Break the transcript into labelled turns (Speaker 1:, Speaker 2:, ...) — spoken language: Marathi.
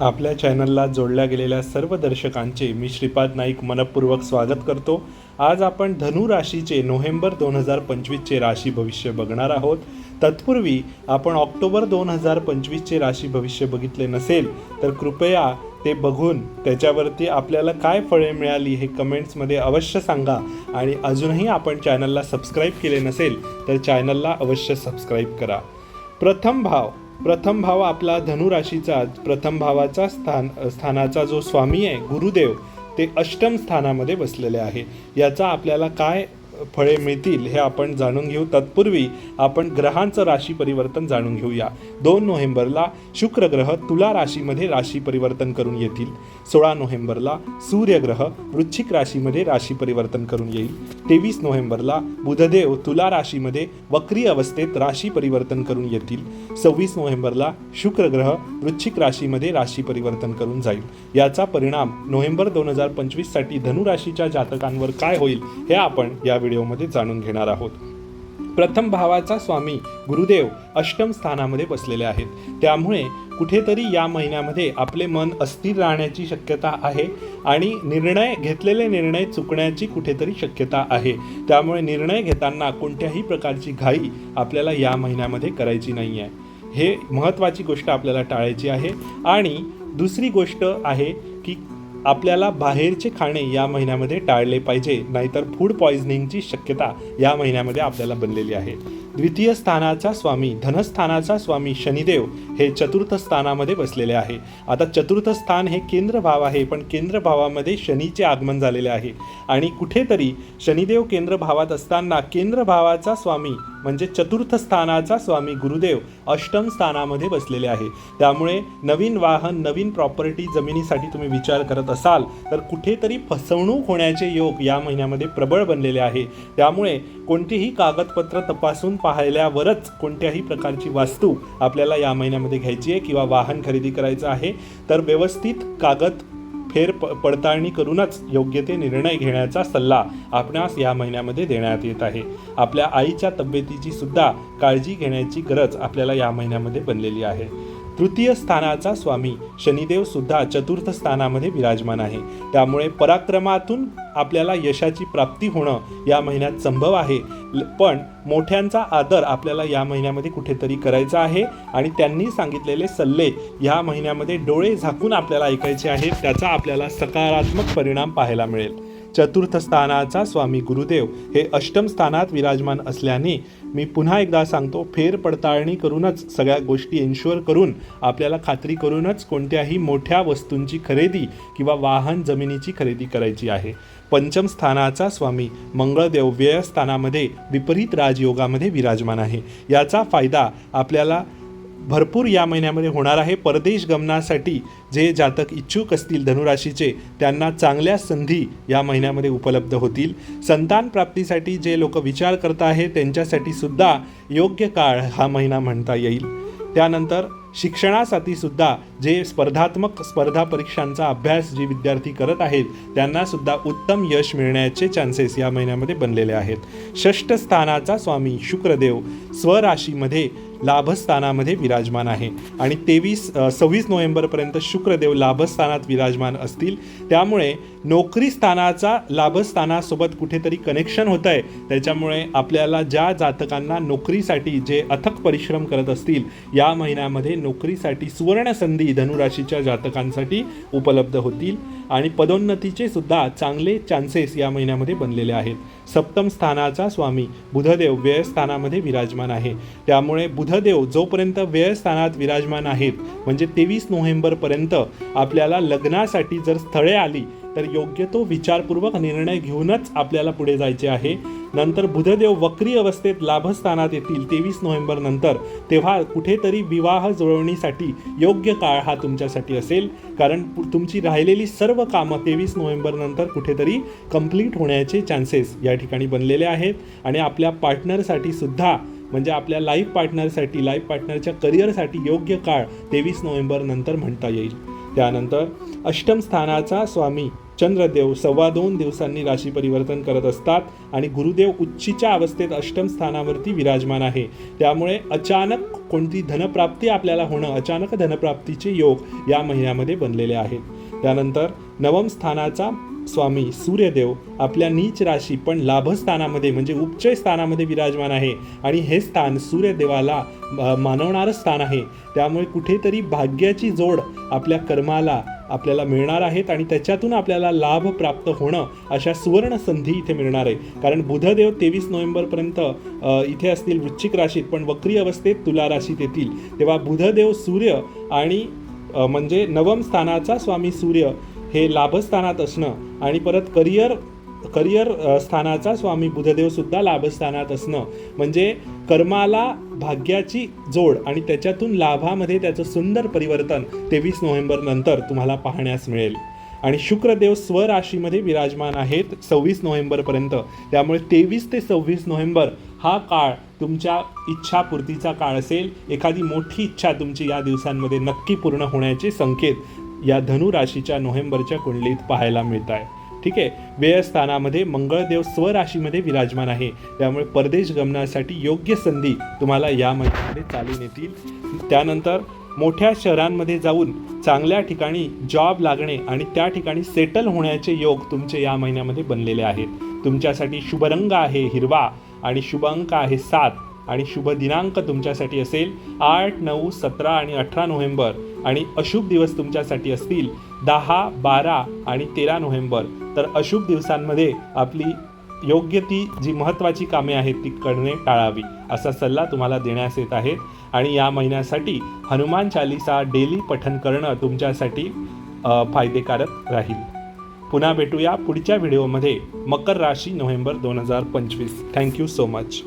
Speaker 1: आपल्या चॅनलला जोडल्या गेलेल्या सर्व दर्शकांचे मी श्रीपाद नाईक मनपूर्वक स्वागत करतो. आज आपण धनु राशीचे नोव्हेंबर दोन हजार पंचवीसचे राशी भविष्य बघणार आहोत. तत्पूर्वी आपण ऑक्टोबर दोन हजार पंचवीसचे राशी भविष्य बघितले नसेल तर कृपया ते बघून त्याच्यावरती आपल्याला काय फळे मिळाली हे कमेंट्समध्ये अवश्य सांगा. आणि अजूनही आपण चॅनलला सबस्क्राईब केले नसेल तर चॅनलला अवश्य सबस्क्राईब करा. प्रथम भाव प्रथम भाव आपला धनुराशीचा प्रथम भावाचा स्थान स्थानाचा जो स्वामी आहे गुरुदेव ते अष्टम स्थानामध्ये बसलेले आहे. याचा आपल्याला काय फळे मिळतील हे आपण जाणून घेऊ. तत्पूर्वी आपण ग्रहांचं राशी परिवर्तन जाणून घेऊया. दोन नोव्हेंबरला शुक्र ग्रह तुला राशीमध्ये राशी परिवर्तन करून येतील. सोळा नोव्हेंबरला सूर्यग्रह वृश्चिक राशीमध्ये राशी परिवर्तन करून येईल. तेवीस नोव्हेंबरला बुधदेव तुला राशीमध्ये वक्री अवस्थेत राशी परिवर्तन करून येतील. सव्वीस नोव्हेंबरला शुक्र ग्रह वृश्चिक राशीमध्ये राशी परिवर्तन करून जाईल. याचा परिणाम नोव्हेंबर दोन हजार पंचवीससाठी धनुराशीच्या जातकांवर काय होईल हे आपण या व्हिडिओमध्ये जाणून घेणार आहोत. प्रथम भावाचा स्वामी गुरुदेव अष्टम स्थानामध्ये बसलेले आहेत. त्यामुळे कुठेतरी या महिन्यामध्ये आपले मन अस्थिर राहण्याची शक्यता आहे आणि निर्णय घेतलेले निर्णय चुकण्याची कुठेतरी शक्यता आहे. त्यामुळे निर्णय घेताना कोणत्याही प्रकारची घाई आपल्याला या महिन्यामध्ये करायची नाही आहे. हे महत्त्वाची गोष्ट आपल्याला टाळायची आहे. आणि दुसरी गोष्ट आहे की आपल्याला बाहेरचे खाणे या महिन्यामध्ये टाळले पाहिजे नाहीतर फूड पॉइझनिंगची शक्यता या महिन्यामध्ये आपल्याला बनलेली आहे. द्वितीय स्थानाचा स्वामी धनस्थानाचा स्वामी शनिदेव हे चतुर्थ स्थानामध्ये बसलेले आहे. आता चतुर्थ स्थान हे केंद्र भाव आहे पण केंद्र भावामध्ये शनीचे आगमन झालेले आहे. आणि कुठेतरी शनिदेव केंद्र भावात असताना केंद्र भावाचा स्वामी म्हणजे चतुर्थ स्थानाचा स्वामी गुरुदेव अष्टम स्थानामध्ये बसलेले आहे. त्यामुळे नवीन वाहन नवीन प्रॉपर्टी जमिनीसाठी तुम्ही विचार करत असाल तर कुठेतरी फसवणूक होण्याचे योग या महिन्यामध्ये प्रबळ बनलेले आहे. त्यामुळे कोणतीही कागदपत्र तपासून पाहिल्यावरच कोणत्याही प्रकारची वास्तू आपल्याला या महिन्यामध्ये घ्यायची आहे किंवा वाहन खरेदी करायचं आहे तर व्यवस्थित कागद फेर प पडताळणी करूनच योग्य ते निर्णय घेण्याचा सल्ला आपणास या महिन्यामध्ये देण्यात येत आहे. आपल्या आईच्या तब्येतीची सुद्धा काळजी घेण्याची गरज आपल्याला या महिन्यामध्ये बनलेली आहे. तृतीय स्थानाचा स्वामी. शनिदेव सुद्धा चतुर्थ स्थानामध्ये विराजमान आहे. त्यामुळे पराक्रमातून आपल्याला यशाची प्राप्ती होणं या महिन्यात संभव आहे. पण मोठ्यांचा आदर आपल्याला या महिन्यामध्ये कुठेतरी करायचा आहे आणि त्यांनी सांगितलेले सल्ले या महिन्यामध्ये डोळे झाकून आपल्याला ऐकायचे आहेत. त्याचा आपल्याला सकारात्मक परिणाम पाहायला मिळेल. चतुर्थ स्थानाचा स्वामी गुरुदेव हे अष्टम स्थानात विराजमान असल्याने मी पुन्हा एकदा सांगतो फेर पडताळणी करूनच सगळ्या गोष्टी इन्शुअर करून आपल्याला खात्री करूनच कोणत्याही मोठ्या वस्तूंची खरेदी किंवा वाहन जमिनीची खरेदी करायची आहे. पंचम स्थानाचा स्वामी मंगळदेव व्ययस्थानामध्ये विपरीत राजयोगामध्ये विराजमान आहे. याचा फायदा आपल्याला भरपूर या महिन्यामध्ये होणार आहे. परदेश गमनासाठी जे जातक इच्छुक असतील धनुराशीचे त्यांना चांगल्या संधी या महिन्यामध्ये उपलब्ध होतील. संतान प्राप्तीसाठी जे लोक विचार करत आहे त्यांच्यासाठी सुद्धा योग्य काळ हा महिना म्हणता येईल. त्यानंतर शिक्षणासाठी सुद्धा जे स्पर्धात्मक स्पर्धा परीक्षांचा अभ्यास जे विद्यार्थी करत आहेत त्यांना सुद्धा उत्तम यश मिळण्याचे चान्सेस या महिन्यामध्ये बनलेले आहेत. षष्ठ स्थानाचा स्वामी शुक्रदेव स्वराशीमध्ये लाभस्थानामध्ये विराजमान आहे. आणि तेवीस सव्वीस नोव्हेंबरपर्यंत शुक्रदेव लाभस्थानात विराजमान असतील. त्यामुळे नोकरी स्थानाचा लाभस्थानासोबत कुठेतरी कनेक्शन होत आहे त्याच्यामुळे आपल्याला ज्या जातकांना नोकरीसाठी जे अथक परिश्रम करत असतील या महिन्यामध्ये नोकरीसाठी सुवर्ण संधी धनुराशीच्या जातकांसाठी उपलब्ध होतील. आणि पदोन्नतीचे सुद्धा चांगले चान्सेस या महिन्यामध्ये बनलेले आहेत. सप्तम स्थानाचा स्वामी बुधदेव व्ययस्थानामध्ये विराजमान आहे. त्यामुळे बुधदेव जोपर्यंत व्ययस्थानात विराजमान आहेत म्हणजे तेवीस नोव्हेंबरपर्यंत आपल्याला लग्नासाठी जर स्थळे आली तर योग्य तो विचारपूर्वक निर्णय घेऊनच आपल्याला पुढे जायचे आहे. नंतर बुधदेव वक्री अवस्थेत लाभस्थानात येतील तेवीस नोव्हेंबर नंतर. तेव्हा कुठेतरी विवाह जुळवणीसाठी योग्य काळ हा तुमच्यासाठी असेल. कारण तुमची राहिलेली सर्व कामं तेवीस नोव्हेंबर नंतर कुठेतरी कंप्लीट होण्याचे चान्सेस या ठिकाणी बनलेले आहेत. आणि आपल्या पार्टनरसाठी सुद्धा म्हणजे आपल्या लाईफ पार्टनरसाठी लाईफ पार्टनरच्या करिअरसाठी योग्य काळ तेवीस नोव्हेंबर नंतर म्हणता येईल. त्यानंतर अष्टम स्थानाचा स्वामी चंद्रदेव सव्वा दोन दिवसांनी राशी परिवर्तन करत असतात आणि गुरुदेव उच्चीच्या अवस्थेत अष्टम स्थानावरती विराजमान आहे. त्यामुळे अचानक कोणती धनप्राप्ती आपल्याला होणं अचानक धनप्राप्तीचे योग या महिन्यामध्ये बनलेले आहेत. त्यानंतर नवम स्थानाचा स्वामी सूर्यदेव आपल्या नीच राशी पण लाभस्थानामध्ये म्हणजे उपचय स्थानामध्ये विराजमान आहे आणि हे स्थान सूर्यदेवाला मानवणारं स्थान आहे. त्यामुळे कुठेतरी भाग्याची जोड आपल्या कर्माला आपल्याला मिळणार आहेत आणि त्याच्यातून आपल्याला लाभ प्राप्त होणं अशा सुवर्ण संधी इथे मिळणार आहे. कारण बुधदेव तेवीस नोव्हेंबरपर्यंत इथे असतील वृश्चिक राशीत पण वक्री अवस्थेत तुला राशीत येतील. तेव्हा बुधदेव सूर्य आणि म्हणजे नवम स्थानाचा स्वामी सूर्य हे लाभस्थानात असणं आणि परत करिअर करिअर स्थानाचा स्वामी बुधदेव सुद्धा लाभस्थानात असणं. म्हणजे कर्माला भाग्याची जोड आणि त्याच्यातून लाभामध्ये त्याचं सुंदर परिवर्तन तेवीस नोव्हेंबर नंतर तुम्हाला पाहण्यास मिळेल. आणि शुक्रदेव स्वराशीमध्ये विराजमान आहेत सव्वीस नोव्हेंबरपर्यंत त्यामुळे तेवीस ते सव्वीस नोव्हेंबर हा काळ तुमच्या इच्छापूर्तीचा काळ असेल. एखादी मोठी इच्छा तुमची या दिवसांमध्ये नक्की पूर्ण होण्याचे संकेत या धनुराशीच्या नोव्हेंबरच्या कुंडलीत पाहायला मिळत आहे ठीक आहे? व्ययस्थानामध्ये मंगळदेव स्वराशीमध्ये विराजमान आहे. त्यामुळे परदेश गमनासाठी योग्य संधी तुम्हाला या महिन्यामध्ये चालून येतील. त्यानंतर मोठ्या शहरांमध्ये जाऊन चांगल्या ठिकाणी जॉब लागणे आणि त्या ठिकाणी सेटल होण्याचे योग तुमचे या महिन्यामध्ये बनलेले आहेत. तुमच्यासाठी शुभरंग आहे हिरवा आणि शुभ अंक आहे सात आणि शुभ दिनांक तुमच्यासाठी असेल आठ नऊ सतरा आणि अठरा नोव्हेंबर आणि अशुभ दिवस तुमच्यासाठी असतील दहा बारा आणि तेरा नोव्हेंबर. तर अशुभ दिवसांमध्ये आपली योग्य ती जी महत्त्वाची कामे आहेत ती करणे टाळावी असा सल्ला तुम्हाला देण्यास येत आहे. आणि या महिन्यासाठी हनुमान चालिसा डेली पठन करणं तुमच्यासाठी फायदेकारक राहील. पुन्हा भेटूया पुढच्या व्हिडिओमध्ये. मकर राशी नोव्हेंबर दोन हजार पंचवीस. Thank you so much.